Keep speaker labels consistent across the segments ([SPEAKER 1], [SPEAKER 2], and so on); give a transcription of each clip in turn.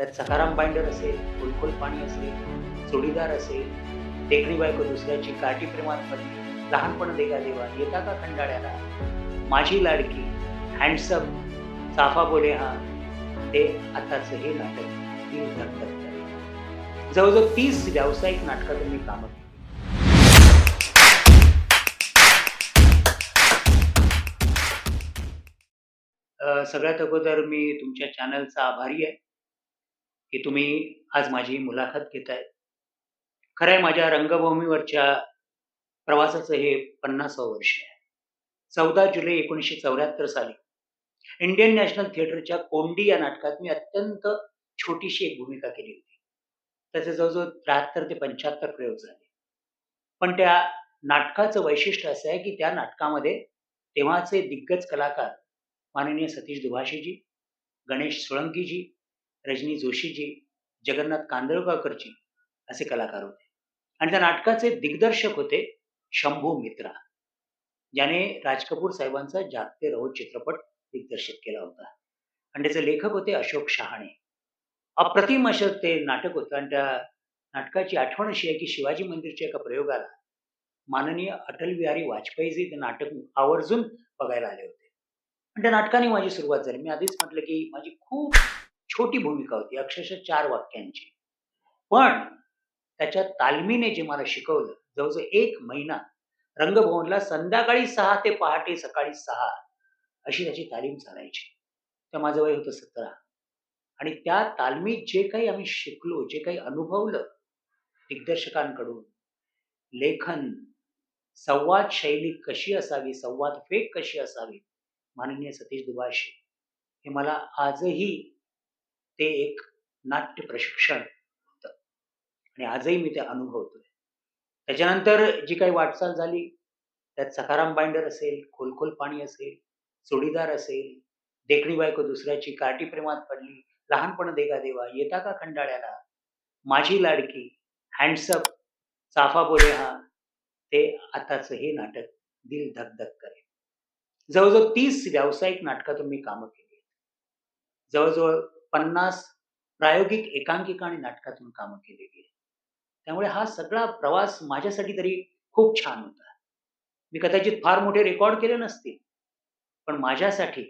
[SPEAKER 1] त्यात सखाराम बाइंडर असेल फुलफुल पाणी असेल जोडीदार असेल टेकडी बायको दुसऱ्याची काठी प्रेमात लहानपण देगा देवा येता का खंडाळ्याला? माझी लाडकी हँडसम चाफा बोले हा ते आताचं हे नाटक ती धडधड जवळजवळ तीस व्यावसायिक नाटकातून मी कामं केली. सगळ्यात अगोदर मी तुमच्या चॅनलचा आभारी आहे. की तुम्ही आज माझी मुलाखत घेताय. खरं आहे माझ्या रंगभूमीवरच्या प्रवासाचं हे पन्नासावं वर्ष आहे. चौदा जुलै एकोणीसशे चौऱ्याहत्तर साली इंडियन नॅशनल थिएटरच्या कोंडी या नाटकात मी अत्यंत छोटीशी एक भूमिका केली होती. त्याचे जवळजवळ त्र्याहत्तर ते पंच्याहत्तर प्रयोग झाले. पण त्या नाटकाचं वैशिष्ट्य असं आहे की त्या नाटकामध्ये तेव्हाचे दिग्गज कलाकार माननीय सतीश दुभाषीजी गणेश सोळंकीजी रजनी जोशीजी जगन्नाथ कांदळगावकरजी असे कलाकार होते. आणि त्या नाटकाचे दिग्दर्शक होते शंभू मित्रा. ज्याने राज कपूर साहेबांचा जागते रहो चित्रपट दिग्दर्शित केला होता. आणि त्याचे लेखक होते अशोक शहाणे. अप्रतिम असं ते नाटक होतं आणि त्या नाटकाची आठवण अशी आहे की शिवाजी मंदिरच्या एका प्रयोगाला माननीय अटल बिहारी वाजपेयीजी ते नाटक आवर्जून बघायला आले होते. आणि त्या नाटकाने माझी सुरुवात झाली. मी आधीच म्हटलं की माझी खूप छोटी भूमिका होती अक्षरशः चार वाक्यांची. पण त्याच्या तालमीने जे मला शिकवलं जवळजवळ एक महिना रंगभवनला संध्याकाळी सहा ते पहाटे सकाळी सहा अशी त्याची तालीम चालायची. तर माझं वय होतं सतरा. आणि त्या तालमीत जे काही आम्ही शिकलो जे काही अनुभवलं दिग्दर्शकांकडून लेखन संवाद शैली कशी असावी संवाद फेक कशी असावी माननीय सतीश दुभाषे हे मला आजही ते एक नाट्य प्रशिक्षण होतं. आणि आजही मी ते अनुभवतोय. त्याच्यानंतर जी काही वाटचाल झाली त्यात सखाराम बाइंडर असेल खोलखोल पाणी असेल चोडीदार असेल देखणी बायको दुसऱ्याची काठी प्रेमात पडली लहानपण देगा देवा येता का खंडाळ्याला? माझी लाडकी हँडसअप चाफा बोले हा ते आताच हे नाटक दिल धकधक करेल जवळजवळ तीस व्यावसायिक नाटकातून मी कामं केली जवळजवळ पन्नास प्रायोगिक एकांकिका आणि नाटकातून कामं केलेली आहेत. त्यामुळे हा सगळा प्रवास माझ्यासाठी तरी खूप छान होता. मी कदाचित फार मोठे रेकॉर्ड केले नसतील पण माझ्यासाठी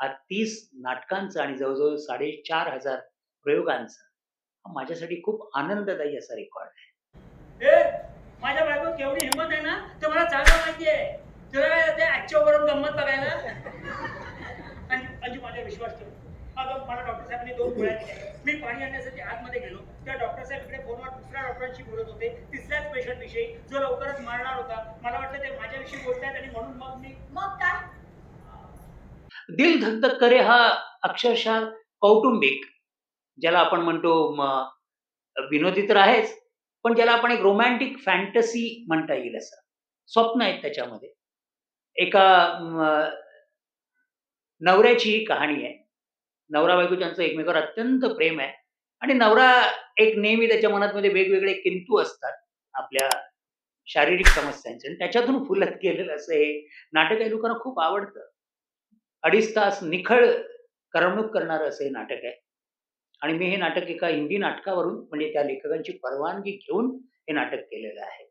[SPEAKER 1] हा तीस नाटकांचा आणि जवळजवळ साडेचार हजार प्रयोगांचा हा माझ्यासाठी खूप आनंददायी असा रेकॉर्ड आहे.
[SPEAKER 2] माझ्या बायको केवढी हिंमत आहे ना? ते मला चांगलं माहितीये. तुला काय आजच्या बरोबर गंमत बघायला? आणि माझ्या विश्वास ठेव. अगं मला डॉक्टर साहेबांनी दोन गोळ्या दिल्या. मी पाणी आणण्यासाठी आतमध्ये गेलो. त्या डॉक्टर साहेब इकडे फोनवर दुसऱ्या डॉक्टरांशी बोलत होते. तिसऱ्याच पेशंट विषयी जो लवकरच मरणार होता. मला वाटलं ते माझ्याविषयी बोलतायत आणि म्हणून मग मी
[SPEAKER 3] मग काय?
[SPEAKER 1] दिल धकधक करे हा अक्षरशः कौटुंबिक ज्याला आपण म्हणतो विनोदी तर आहेच पण ज्याला आपण एक रोमॅन्टिक फॅन्टसी म्हणता येईल असं. स्वप्न आहेत त्याच्यामध्ये. एका नवऱ्याची ही कहाणी आहे. नवरा बायको त्यांचं एकमेकावर अत्यंत प्रेम आहे आणि नवरा एक नेहमी त्याच्या मनातमध्ये वेगवेगळे किंतू असतात आपल्या शारीरिक समस्यांचे. आणि त्याच्यातून फुलत गेलेलं असं हे नाटक आहे लोकांना खूप आवडतं. अडीच तास निखळ करमणूक करणारं असं हे नाटक आहे. आणि मी हे नाटक एका हिंदी नाटकावरून म्हणजे त्या लेखकांची परवानगी घेऊन हे नाटक केलेलं आहे.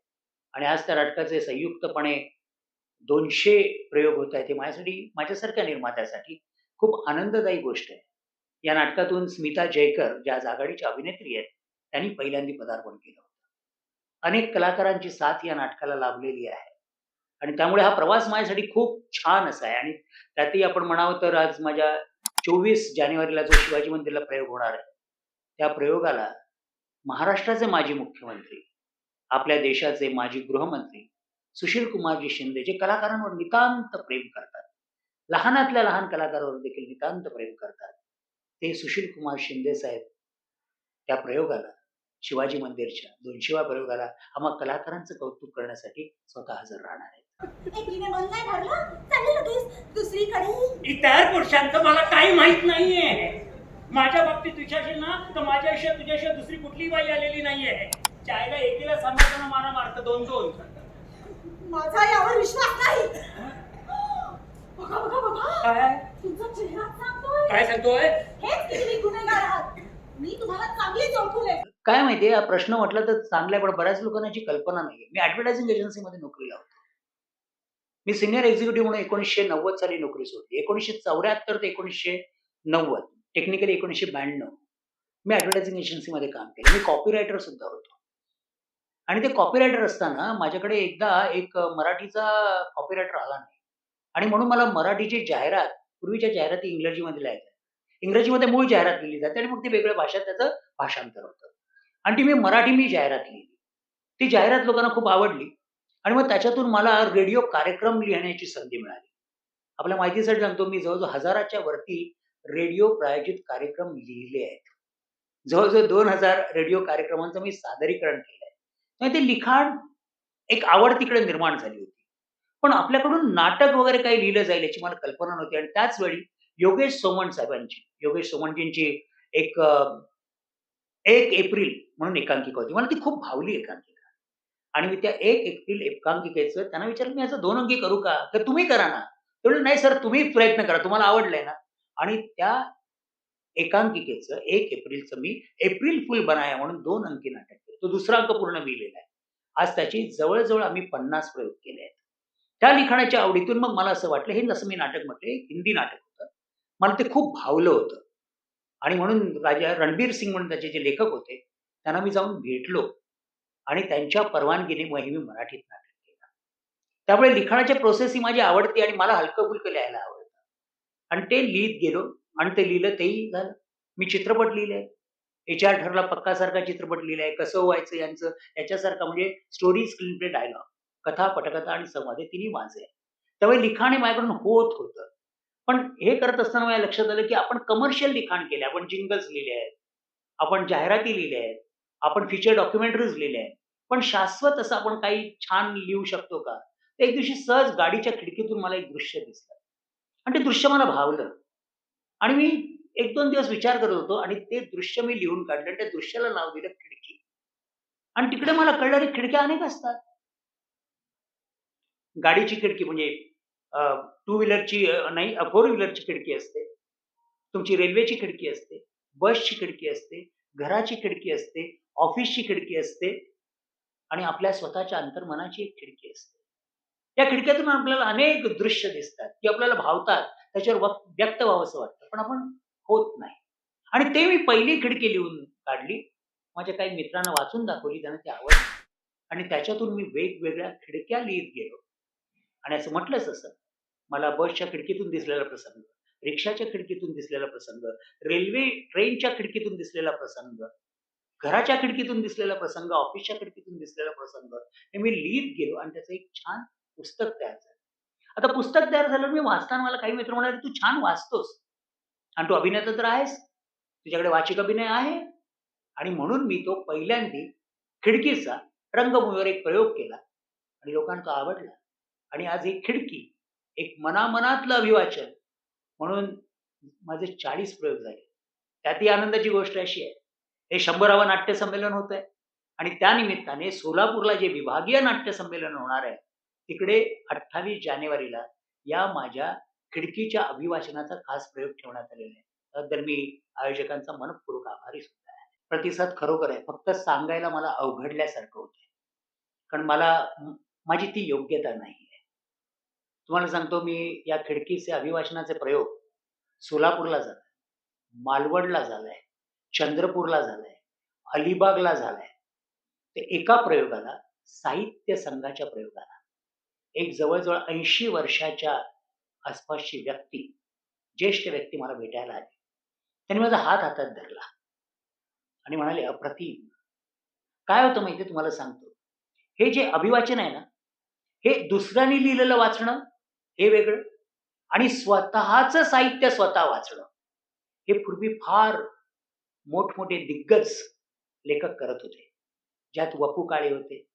[SPEAKER 1] आणि आज त्या नाटकाचे संयुक्तपणे दोनशे प्रयोग होत आहेत हे माझ्यासाठी माझ्यासारख्या निर्मात्यासाठी खूप आनंददायी गोष्ट आहे. या नाटकातून स्मिता जयकर ज्या आज आघाडीच्या अभिनेत्री आहेत त्यांनी पहिल्यांदा पदार्पण केलं होतं. अनेक कलाकारांची साथ या नाटकाला लाभलेली आहे. आणि त्यामुळे हा प्रवास माझ्यासाठी खूप छान असा आहे. आणि त्यातही आपण म्हणावं तर आज माझ्या चोवीस जानेवारीला जो शिवाजी मंदिरला प्रयोग होणार आहे त्या प्रयोगाला महाराष्ट्राचे माजी मुख्यमंत्री आपल्या देशाचे माजी गृहमंत्री सुशील कुमारजी शिंदे जे कलाकारांवर नितांत प्रेम करतात. लहानातल्या लहान कलाकारांवर देखील नितांत प्रेम करतात. ते सुशील कुमार शिंदे साहेब त्या प्रयोगाला शिवाजी मंदिरच्या दोनशेव्या प्रयोगाला आम्हा कलाकारांचं कौतुक करण्यासाठी स्वतः हजर राहणार आहेत.
[SPEAKER 3] एकीने मन नाही भरलं चालली लगेच. दुसरीकडे.
[SPEAKER 2] इतर पुरुषांचं मला काही माहीत नाहीये. माझ्या बाबतीत तुझ्याशी ना तर माझ्याशिवाय तुझ्याशिवाय दुसरी कुठली बाई आलेली नाहीये. चायला एकीला सांगायचं मारा मारतं दोन दोन.
[SPEAKER 3] माझा यावर विश्वास नाही. बघा बघा बघा.
[SPEAKER 2] काय?
[SPEAKER 3] तुमचा चेहरा
[SPEAKER 2] काय सांगतोय
[SPEAKER 3] हेच की तुम्ही गुन्हेगार आहात. मी तुम्हाला चांगलीच ओळखून आहे.
[SPEAKER 1] काय माहितीये हा प्रश्न म्हटलं तर चांगला आहे पण बऱ्याच लोकांना याची कल्पना नाहीये. मी ऍडव्हर्टायझिंग एजन्सीमध्ये नोकरीला होतो. मी सिनियर एक्झिक्युटिव्ह म्हणून एकोणीसशे नव्वद साली नोकरी सोडली. एकोणीसशे चौऱ्याहत्तर ते एकोणीसशे नव्वद टेक्निकली एकोणीसशे ब्याण्णव मी ऍडव्हर्टायझिंग एजन्सीमध्ये काम केलं. मी कॉपीरायटर सुद्धा होतो. आणि ते कॉपीरायटर असताना माझ्याकडे एकदा एक मराठीचा कॉपीरायटर आला नाही. आणि म्हणून मला मराठीची जाहिरात पूर्वीच्या जाहिराती इंग्रजीमध्ये लिहायच्या. इंग्रजीमध्ये मूळ जाहिरात लिहिली जाते आणि मग ती वेगळ्या भाषेत त्याचं भाषांतर होतं. आणि ती मी मराठी मी जाहिरात लिहिली. ती जाहिरात लोकांना खूप आवडली आणि मग त्याच्यातून मला रेडिओ कार्यक्रम लिहिण्याची संधी मिळाली. आपल्या माहितीसाठी सांगतो मी जवळजवळ हजाराच्या वरती रेडिओ प्रायोजित कार्यक्रम लिहिले आहेत. जवळजवळ दोन हजार रेडिओ कार्यक्रमांचं मी सादरीकरण केलं आहे ते लिखाण एक आवड तिकडे निर्माण झाली होती. पण आपल्याकडून नाटक वगैरे काही लिहिलं जाईल याची मला कल्पना नव्हती. आणि त्याच वेळी योगेश सोमण साहेबांची योगेश सोमणजींची एक एक एप्रिल म्हणून एकांकिका होती. मला ती खूप भावली एकांकिका. आणि मी त्या एक एप्रिल एकांकिकेचं त्यांना विचारलं मी याचं दोन अंकी करू का? तर तुम्ही करा ना. ते नाही सर तुम्ही प्रयत्न करा तुम्हाला आवडलंय ना. आणि त्या एकांकिकेचं एक एप्रिलचं मी एप्रिल फुल बनाया म्हणून दोन अंकी नाटक केलं. तो दुसरा अंक पूर्ण लिहिलेला आहे. आज त्याची जवळजवळ आम्ही पन्नास प्रयोग केले आहेत. त्या लिखाणाच्या आवडीतून मग मला असं वाटलं हे जसं मी नाटक म्हटलं हिंदी नाटक होतं. मला ते खूप भावलं होतं. आणि म्हणून राजा रणबीर सिंग म्हणून त्याचे जे लेखक होते त्यांना मी जाऊन भेटलो. आणि त्यांच्या परवानगीने मग हे मी मराठीत नाटक केलं. त्यामुळे लिखाणाच्या प्रोसेस ही माझी आवडते आणि मला हलकं फुलकं लिहायला आवडतं. आणि ते लिहित गेलो आणि ते लिहिलं तेही झालं. मी चित्रपट लिहिले. एच आर ठरला पक्कासारखा चित्रपट लिहिलाय. कसं व्हायचं यांचं याच्यासारखा म्हणजे स्टोरी स्क्रीन प्ले डायलॉग कथा पटकथा आणि संवाद हे तिन्ही माझे आहे त्यामुळे लिखाण हे माझ्याकडून होत होतं. पण हे करत असताना माझ्या लक्षात आलं की आपण कमर्शियल लिखाण केले आपण जिंगल्स लिहिले आहेत आपण जाहिराती लिहिल्या आहेत आपण फीचर डॉक्युमेंटरीज लिहिल्या आहेत. पण शाश्वत असं आपण काही छान लिहू शकतो का? तर एक दिवशी सहज गाडीच्या खिडकीतून मला एक दृश्य दिसलं. आणि ते दृश्य मला भावलं. आणि मी एक दोन दिवस विचार करत होतो आणि ते दृश्य मी लिहून काढलं आणि त्या दृश्याला नाव दिलं खिडकी. आणि तिकडे मला कळलं की खिडक्या अनेक असतात. गाडीची खिडकी म्हणजे टू व्हीलरची नाही फोर व्हीलरची खिडकी असते. तुमची रेल्वेची खिडकी असते बसची खिडकी असते घराची खिडकी असते ऑफिसची खिडकी असते आणि आपल्या स्वतःच्या अंतर्मनाची एक खिडकी असते. त्या खिडक्यातून आपल्याला अनेक दृश्य दिसतात की आपल्याला भावतात त्याच्यावर व्यक्त व्हावंसं वाटतं पण आपण होत नाही. आणि ते मी पहिली खिडकी लिहून काढली माझ्या काही मित्रांना वाचून दाखवली त्यांना ती आवडली. आणि त्याच्यातून मी वेगवेगळ्या खिडक्या लिहित गेलो. आणि असं म्हटलंच असं. मला बसच्या खिडकीतून दिसलेला प्रसंग रिक्षाच्या खिडकीतून दिसलेला प्रसंग रेल्वे ट्रेनच्या खिडकीतून दिसलेला प्रसंग घराच्या खिडकीतून दिसलेला प्रसंग ऑफिसच्या खिडकीतून दिसलेला प्रसंग हे मी लिहित गेलो आणि त्याचं एक छान पुस्तक तयार झालं. आता पुस्तक तयार झालं मी वाचताना मला काही मित्र म्हणाले तू छान वाचतोस. आणि तू अभिनेता तर आहेस. तुझ्याकडे वाचिक अभिनय आहे. आणि म्हणून मी तो पहिल्यांदी खिडकीचा रंगभूमीवर एक प्रयोग केला आणि लोकांना तो आवडला. आणि आज ही खिडकी एक मनामनातलं अभिवाचन म्हणून माझे चाळीस प्रयोग झाले. त्यातही आनंदाची गोष्ट अशी आहे हे शंभरावं नाट्य संमेलन होत आहे आणि त्या निमित्ताने सोलापूरला जे विभागीय नाट्य संमेलन होणार आहे तिकडे अठ्ठावीस जानेवारीला या माझ्या खिडकीच्या अभिवाचनाचा खास प्रयोग ठेवण्यात आलेला आहे. तर मी आयोजकांचा मनपूर्वक आभारी सुद्धा आहे. प्रतिसाद खरोखर आहे फक्त सांगायला मला अवघडल्यासारखं होतं कारण मला माझी ती योग्यता नाही. तुम्हाला सांगतो मी या खिडकीचे अभिवाचनाचे प्रयोग सोलापूरला झालाय मालवणला झालाय चंद्रपूरला झालाय अलिबागला झालाय ते एका प्रयोगाला साहित्य संघाच्या प्रयोगाला. एक जवळजवळ ऐंशी वर्षाच्या आसपासची व्यक्ती ज्येष्ठ व्यक्ती मला भेटायला आली. त्यांनी माझा हात हातात धरला. आणि म्हणाले अप्रतिम. काय होतं माहिती तुम्हाला सांगतो. हे जे अभिवाचन आहे ना हे दुसऱ्याने लिहिलेलं वाचणं हे वेगळं. आणि स्वतःच साहित्य स्वतः वाचणं. हे पूर्वी फार मोठमोठे दिग्गज लेखक करत होते. ज्यात वपू काळे होते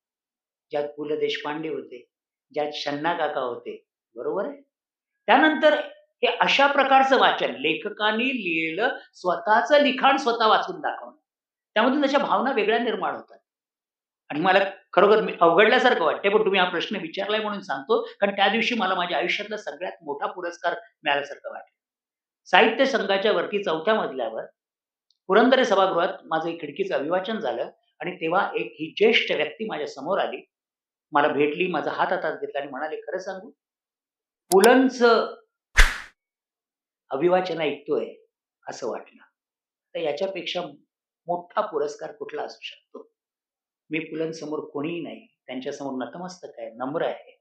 [SPEAKER 1] ज्यात पु ल देशपांडे होते ज्यात शन्ना काका होते. बरोबर आहे? त्यानंतर हे अशा प्रकारचं वाचन लेखकांनी लिहिलेलं स्वतःचं लिखाण स्वतः वाचून दाखवणं. त्यामधून त्याच्या भावना वेगळ्या निर्माण होतात. आणि मला खरोखर मी अवघडल्यासारखं वाटते पण तुम्ही हा प्रश्न विचारलाय म्हणून सांगतो कारण त्या दिवशी मला माझ्या आयुष्यातला सगळ्यात मोठा पुरस्कार मिळाल्यासारखं वाटलं साहित्य संघाच्या वरती चौथ्या मजल्यावर पुरंदरे सभागृहात माझं एक खिडकीचं अभिवाचन झालं आणि तेव्हा एक ही ज्येष्ठ व्यक्ती माझ्यासमोर आली. मला भेटली माझा हात हातात घेतला आणि म्हणाले खरं सांगू? पुलंचं अभिवाचन ऐकतोय असं वाटलं. तर याच्यापेक्षा मोठा पुरस्कार कुठला असू शकतो? मी पुलंसमोर कोणीही नाही. त्यांच्यासमोर नतमस्तक आहे नम्र आहे.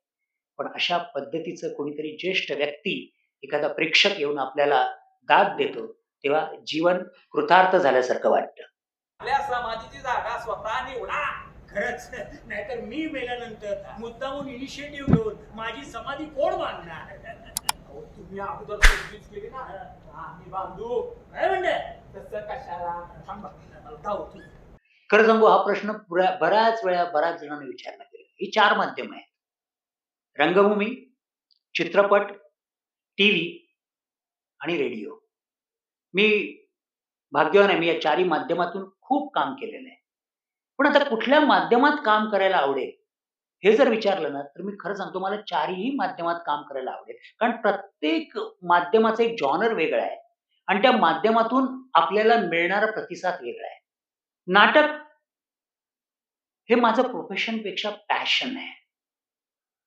[SPEAKER 1] पण अशा पद्धतीचं कोणीतरी ज्येष्ठ व्यक्ती एखादा प्रेक्षक येऊन आपल्याला दाद देतो तेव्हा जीवन कृतार्थ झाल्यासारखं वाटतं.
[SPEAKER 4] आपल्या समाधीची जागा स्वतः निवडा
[SPEAKER 2] खरंच. नाहीतर मी मेल्यानंतर मुद्दामून इनिशिएटिव्ह घेऊन माझी समाधी कोण बांधणार?
[SPEAKER 4] तुम्ही अगोदर तजवीज केली ना. आम्ही बांधू.
[SPEAKER 2] काय म्हणते
[SPEAKER 4] तसं कशाला? थांबा.
[SPEAKER 2] जाऊ तू.
[SPEAKER 1] खरं सांगू हा प्रश्न बऱ्याच वेळा बऱ्याच जणांनी विचारला गेला ही चार माध्यम आहेत. रंगभूमी चित्रपट टी व्ही आणि रेडिओ. मी भाग्यवान आहे मी या चारही माध्यमातून खूप काम केलेलं आहे. पण आता कुठल्या माध्यमात काम करायला आवडेल हे जर विचारलं ना तर मी खरं सांगतो मला चारही माध्यमात काम करायला आवडेल. कारण प्रत्येक माध्यमाचं एक जॉनर वेगळा आहे. आणि त्या माध्यमातून आपल्याला मिळणारा प्रतिसाद वेगळा आहे. नाटक हे माझं प्रोफेशनपेक्षा पॅशन आहे.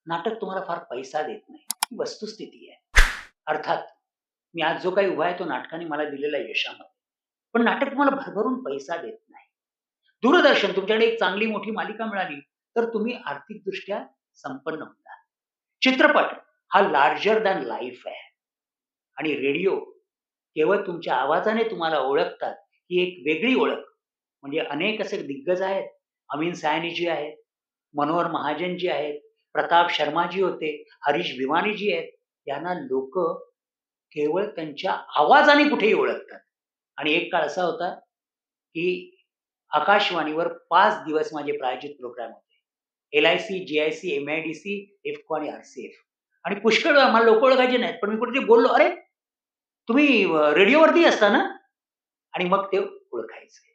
[SPEAKER 1] नाटक तुम्हाला फार पैसा देत नाही. ही वस्तुस्थिती आहे. अर्थात मी आज जो काही उभा आहे तो नाटकाने मला दिलेला यशामध्ये. पण नाटक तुम्हाला भरभरून पैसा देत नाही. दूरदर्शन तुमच्याकडे एक चांगली मोठी मालिका मिळाली तर तुम्ही आर्थिकदृष्ट्या संपन्न होता. चित्रपट हा लार्जर दॅन लाईफ आहे. आणि रेडिओ केवळ तुमच्या आवाजाने तुम्हाला ओळखतात ही एक वेगळी ओळख. म्हणजे अनेक असे दिग्गज आहेत अमीन सायनीजी आहेत मनोहर महाजनजी आहेत प्रताप शर्माजी होते हरीश भिवानीजी आहेत यांना लोक केवळ त्यांच्या आवाजाने कुठेही ओळखतात. आणि एक काळ असा होता की आकाशवाणीवर पाच दिवस माझे प्रायोजित प्रोग्राम होते. L I C G I C M I D C IFFCO आणि आर सी एफ आणि पुष्कळ मला लोक ओळखायचे नाहीत पण मी कुठेतरी बोललो अरे तुम्ही रेडिओवरती असता ना? आणि मग ते ओळखायचे.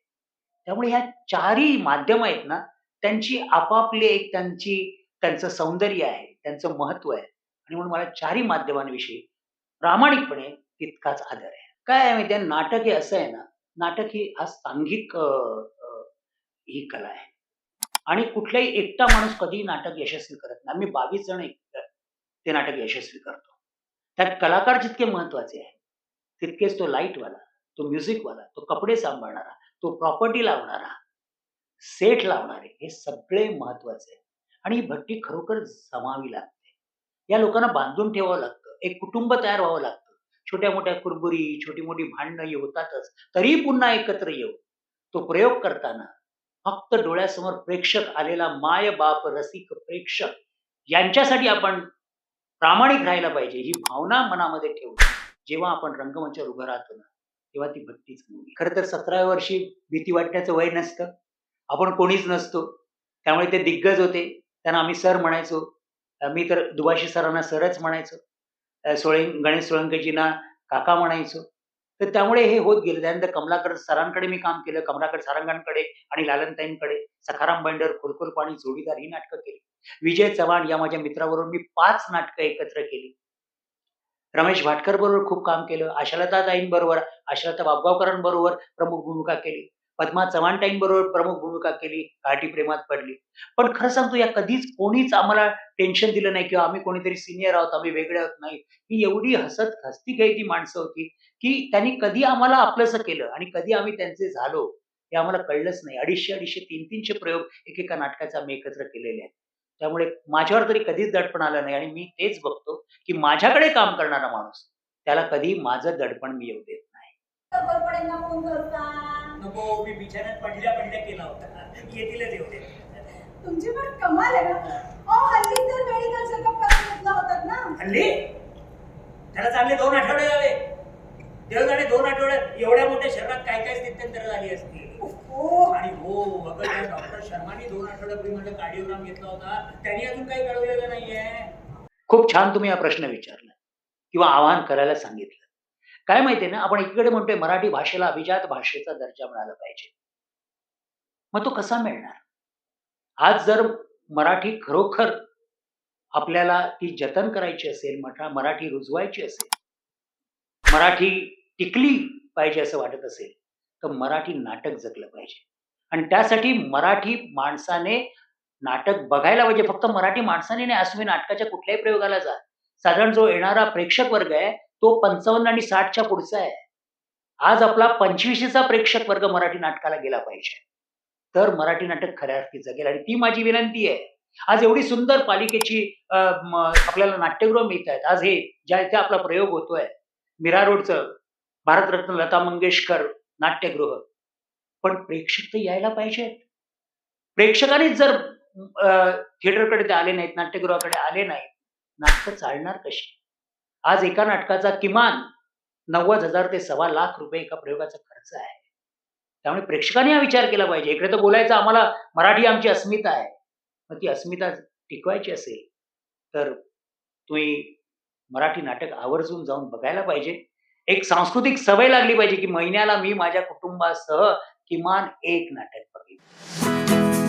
[SPEAKER 1] त्यामुळे ह्या चारही माध्यम आहेत ना त्यांची आपापली एक त्यांची त्यांचं सौंदर्य आहे त्यांचं महत्त्व आहे. आणि म्हणून मला चारही माध्यमांविषयी प्रामाणिकपणे तितकाच आदर आहे. काय आहे माहिती आहे नाटक हे असं आहे ना नाटक ही आज सांघिक ही कला आहे. आणि कुठलाही एकटा माणूस कधीही नाटक यशस्वी करत नाही. आम्ही बावीस जण एक ते नाटक यशस्वी करतो. त्यात कलाकार जितके महत्त्वाचे आहे तितकेच तो लाईटवाला तो म्युझिकवाला तो कपडे सांभाळणारा तो प्रॉपर्टी लावणारा सेट लावणारे हे सगळे महत्त्वाचे आहे आणि ही भट्टी खरोखर जमावी लागते. या लोकांना बांधून ठेवावं लागतं. एक कुटुंब तयार व्हावं लागतं. छोट्या मोठ्या कुरबुरी छोटी मोठी भांडणं ही होतातच तरी पुन्हा एकत्र येऊ तो प्रयोग करताना फक्त डोळ्यासमोर प्रेक्षक आलेला माय बाप रसिक प्रेक्षक यांच्यासाठी आपण प्रामाणिक राहायला पाहिजे. ही भावना मनामध्ये ठेवून जेव्हा आपण रंगमंचावर उभं राहतो ना तेव्हा ती भक्तीच मुलगी खरं तर सतराव्या वर्षी भीती वाटण्याचं वय नसतं. आपण कोणीच नसतो. त्यामुळे ते दिग्गज होते. त्यांना आम्ही सर म्हणायचो. मी तर दुभाषी सरांना सरच म्हणायचो. सोळे गणेश सोळंकेजींना काका म्हणायचो. तर त्यामुळे हे होत गेलं. त्यानंतर कमलाकर सरांकडे मी काम केलं. कमलाकर सारंगांकडे आणि लालनताईंकडे सखाराम बंडर खोलखोल पाणी जोडीदार ही नाटकं केली. विजय चव्हाण या माझ्या मित्रावरून मी पाच नाटकं एकत्र केली. रमेश भाटकर बरोबर खूप काम केलं आशालता ताईंबरोबर आशालता बाबगावकरांबरोबर प्रमुख भूमिका केली पद्मा चव्हाणताईंबरोबर प्रमुख भूमिका केली घाटी प्रेमात पडली. पण खरं सांगतो या कधीच कोणीच आम्हाला टेन्शन दिलं नाही किंवा आम्ही कोणीतरी सिनियर आहोत आम्ही वेगळे आहोत नाही. ही एवढी हसत हसती ती माणसं होती की त्यांनी कधी आम्हाला आपलंसं केलं आणि कधी आम्ही त्यांचे झालो हे आम्हाला कळलंच नाही. अडीचशे अडीचशे तीन तीनशे प्रयोग एकेका नाटकाचे आम्ही एकत्र केलेले आहेत. त्यामुळे माझ्यावर तरी कधीच दडपण आलं नाही आणि मी तेच बघतो की माझ्याकडे काम करणारा माणूस त्याला कधी माझं दडपण मी येऊ देत नाही.
[SPEAKER 2] नको मी बिछाण्यात पडल्या पडल्या केला होता. येतीलच एवढे
[SPEAKER 3] तुमची पण कमाल आहे ना. ओ हल्ली तर मेडिकल चेकअप करायला घेतला होतात ना.
[SPEAKER 2] हल्ली? त्याला चांगले दोन आठवडे झाले. देव जाणे दोन आठवड्यात एवढ्या मोठ्या शहरात काय काय स्थित्यंतर झाली असती
[SPEAKER 3] हो हो,
[SPEAKER 2] आणि हो अगं त्या डॉक्टर शर्मानी दोन आठवड्यापूर्वी माझा कार्डिओग्राम घेतला होता. त्यांनी अजून काही कळवलेलं नाहीये.
[SPEAKER 1] खूप छान तुम्ही हा प्रश्न विचारला किंवा आवाहन करायला सांगितलं. काय माहितीये ना आपण एकीकडे म्हणतोय मराठी भाषेला अभिजात भाषेचा दर्जा मिळाला पाहिजे. मग तो कसा मिळणार? आज जर मराठी खरोखर आपल्याला ती जतन करायची असेल मठा मराठी रुजवायची असेल मराठी टिकली पाहिजे असं वाटत असेल तर मराठी नाटक जगलं पाहिजे. आणि त्यासाठी मराठी माणसाने नाटक बघायला पाहिजे. फक्त मराठी माणसाने नाही असं नाटकाच्या कुठल्याही प्रयोगाला जा. साधारण जो येणारा प्रेक्षक वर्ग आहे तो पंचावन्न आणि साठच्या पुढचा आहे. आज आपला पंचवीशीचा प्रेक्षक वर्ग मराठी नाटकाला गेला पाहिजे. तर मराठी नाटक खऱ्या अर्थी जगेल. आणि ती माझी विनंती आहे. आज एवढी सुंदर पालिकेची अं, आपल्याला नाट्यगृह मिळत आहेत. आज हे ज्या इथे आपला प्रयोग होतोय मीरा रोडचं भारतरत्न लता मंगेशकर नाट्यगृह. पण प्रेक्षक तर यायला पाहिजेत. प्रेक्षकांनीच जर थिएटरकडे ते आले नाहीत नाट्यगृहाकडे आले नाहीत नाटकं चालणार कशी? आज एका नाटकाचा किमान नव्वद हजार ते सव्वा लाख रुपये एका प्रयोगाचा खर्च आहे. त्यामुळे प्रेक्षकांनी हा विचार केला पाहिजे. इकडे तर बोलायचं आम्हाला मराठी आमची अस्मिता आहे. मग ती अस्मिता टिकवायची असेल तर तुम्ही मराठी नाटक आवर्जून जाऊन बघायला पाहिजे. एक सांस्कृतिक सवय लागली पाहिजे की महिन्याला मी माझ्या कुटुंबासह किमान एक नाटक बघेन.